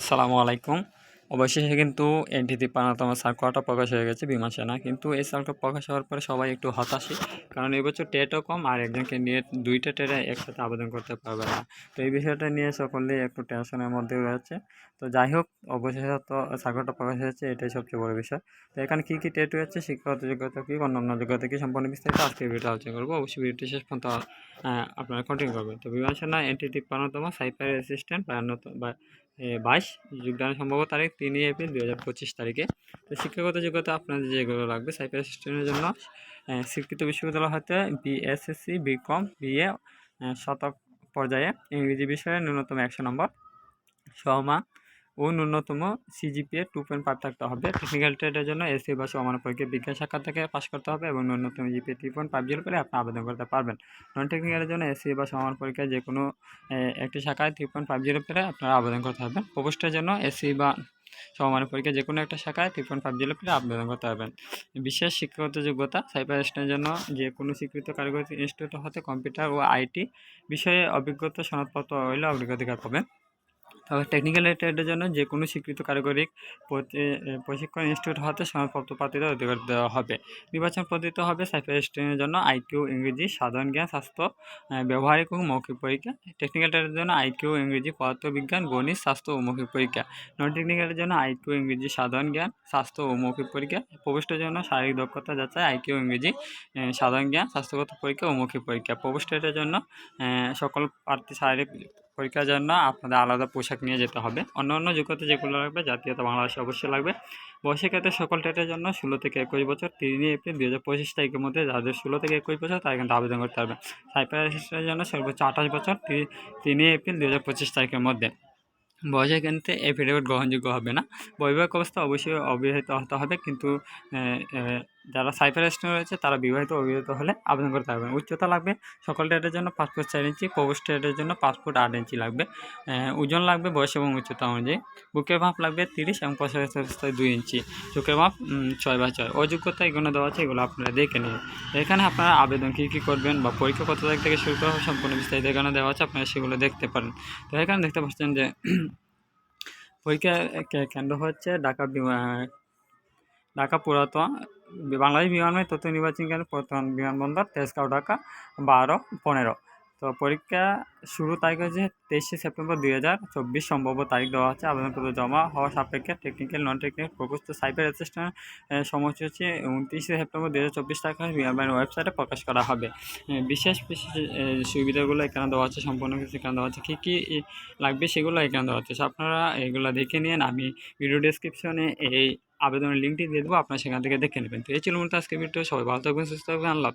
আসসালামু আলাইকুম। অবশেষে কিন্তু এনটি তিপ্পান্নতম সার্কুলারটা প্রকাশ হয়ে গেছে বিমান সেনা। কিন্তু এই সার্কুলার প্রকাশ হওয়ার পরে সবাই একটু হতাশই, কারণ এবছর টেটও কম আর একজনকে নিয়ে দুইটা টেটে একসাথে আবেদন করতে পারবে না। তো এই বিষয়টা নিয়ে সকলেই একটু টেনশনের মধ্যে রয়েছে। তো যাই হোক, অবশেষে তো সার্কুলারটা প্রকাশ হয়েছে, এটাই সবচেয়ে বড় বিষয়। তো এখানে কী কী টেট রয়েছে শিক্ষাগত যোগ্যতা কী অন্যান্য যোগ্যতা কী সম্পূর্ণ বিস্তারিত আজকে ভিডিওটা আলোচনা করব। অবশ্যই ভিডিওটি শেষ পর্যন্ত আপনারা কন্টিনিউ করবেন। তো বিমান সেনা এনটি তিপ্পান্নতম সাইপার অ্যাসিস্ট্যান্ট বায়ান্নতম বা বাইশ, যোগদানের সম্ভাব্য তারিখ তিনই এপ্রিল দু হাজার পঁচিশ তারিখে। তো শিক্ষাগত যোগ্যতা আপনাদের যেগুলো লাগবে সাইপার অ্যাসিস্ট্যান্টের জন্য স্বীকৃত বিশ্ববিদ্যালয় হতে বিএসএসসি বিকম বিএ শতক পর্যায়ে ইংরেজি বিষয়ে ন্যূনতম একশো নম্বর। সমান ও ন্যূনতম সিজিপিএ টু পয়েন্ট ফাইভ থাকতে হবে। টেকনিক্যাল ট্রেডের জন্য এসসি বা সমান পরীক্ষা বিজ্ঞান শাখা থেকে পাশ করতে হবে এবং ন্যূনতম GPA three point five zero করে আপনি আবেদন করতে পারবেন। নন টেকনিক্যালের জন্য এসসি বা সমান পরীক্ষায় যে কোনো একটি শাখায় থ্রি পয়েন্ট ফাইভ জিরো পেলে আপনারা আবেদন করতে পারবেন। প্রকোষ্ঠের জন্য এসসি বা সমান পরীক্ষা যে কোনো একটা শাখায় থ্রি পয়েন্ট ফাইভ জিরো পেলে আবেদন করতে পারবেন। বিশেষ শিক্ষাগত যোগ্যতা সাইবার স্টেনের জন্য যে কোনো স্বীকৃত কারিগরি ইনস্টিটিউট হতে কম্পিউটার ও আইটি বিষয়ে অভিজ্ঞতা সনদপত্র হইলে অগ্রাধিকার পাবেন। টেকনিক্যাল ট্রেডের জন্য যে কোনো স্বীকৃত কারিগরিক প্রশিক্ষণ ইনস্টিটিউট হতে সনদপত্র প্রার্থীদের অধিকার দেওয়া হবে। নির্বাচন পদ্ধতি হবে সাইফার স্ট্রিমের জন্য আইকিউ ইংরেজি, সাধারণ জ্ঞান, স্বাস্থ্য ব্যবহারিক ও মৌখিক পরীক্ষা। টেকনিক্যাল ট্রেডের জন্য আইকিউ ইংরেজি পদার্থবিজ্ঞান গণিত, স্বাস্থ্য ও মৌখিক পরীক্ষা। নন টেকনিক্যালের জন্য আইকিউ ইংরেজি, সাধারণ জ্ঞান, স্বাস্থ্য ও মৌখিক পরীক্ষা। প্রবেশের জন্য শারীরিক দক্ষতা যাচাই আইকিউ ইংরেজি সাধারণ জ্ঞান, স্বাস্থ্যগত পরীক্ষা ও মৌখিক পরীক্ষা। প্রবেশের জন্য সকল প্রার্থী শারীরিক পরীক্ষার জন্য আপনাদের আলাদা পোশাক নিয়ে যেতে হবে। অন্য অন্য যোগ্যতা যেগুলো লাগবে, জাতীয়তা বাংলাদেশে অবশ্যই লাগবে। বয়সের ক্ষেত্রে সকল টেটের জন্য ষোলো থেকে একুশ বছর, তিনই এপ্রিল দুই হাজার পঁচিশ তারিখের মধ্যে যাদের ষোলো থেকে একুশ বছর তারা কিন্তু আবেদন করতে পারবে। সাইপার অ্যাসিস্ট্যান্টের জন্য সর্বোচ্চ আঠাশ বছর তিনই এপ্রিল দুই হাজার পঁচিশ তারিখের মধ্যে। বয়সের ক্ষেত্রে এফিডেভিট গ্রহণযোগ্য হবে না। বৈবাহিক অবস্থা অবশ্যই অবিবাহিত হতে হবে, কিন্তু যারা সাইফার স্টুডেন্ট রয়েছে, তারা বিবাহিত অবিবাহিত হলে আবেদন করতে পারবেন উচ্চতা লাগবে, সকল ডেটের জন্য পাসপোর্ট চার ইঞ্চি, প্রবেশ ডেটের জন্য পাসপোর্ট আট ইঞ্চি লাগবে। ওজন লাগবে, বয়স এবং উচ্চতা অনুযায়ী। বুকের মাপ লাগবে তিরিশ এবং পঁচাশি দুই ইঞ্চি। চোখের মাপ ছয় বাই ছয়। অযোগ্যতা এগুলো দেওয়া আছে, এগুলো আপনারা দেখে নিন। এখানে আপনারা আবেদন কী কী করবেন বা পরীক্ষা কত তারিখ থেকে শুরু করা সম্পূর্ণ বিস্তারিত এখানে দেওয়া আছে, আপনারা সেগুলো দেখতে পারেন। তো এখানে দেখতে পাচ্ছেন যে পরীক্ষা কেন্দ্র হচ্ছে ঢাকা ঢাকা পুরাতন বাংলাদেশ বিমানবাহিনী তথ্য নির্বাচন কেন্দ্র প্রধান বিমানবন্দর তেজগাঁও ঢাকা বারো পনেরো। তো পরীক্ষা শুরু তারিখ হচ্ছে তেইশে সেপ্টেম্বর দুই হাজার চব্বিশ। সম্ভাব্য তারিখ দেওয়া হচ্ছে আবেদনপত্র জমা হওয়া সাপেক্ষে টেকনিক্যাল নন টেকনিক্যাল প্রকোষ্ঠ সাইবার অ্যাসিস্ট্যান্ট সময়সূচি হচ্ছে উনত্রিশে সেপ্টেম্বর দুই হাজার চব্বিশ বিমানবাহিনীর ওয়েবসাইটে প্রকাশ করা হবে। বিশেষ বিশেষ সুবিধাগুলো এখানে দেওয়া হচ্ছে, সম্পূর্ণ কিছু এখানে দেওয়া হচ্ছে। কী কী লাগবে সেগুলো এখানে দেওয়া হচ্ছে। আপনারা এগুলো দেখে নিন আমি ভিডিও ডেসক্রিপশনে এই আবেদনের লিঙ্কটি দিয়ে দেবো, আপনারা সেখান থেকে দেখে নেবেন। তো এই ছিল মূলত আজকে ভিডিও সবাই ভালো থাকবেন, সুস্থ থাকবেন, আল্লাহ।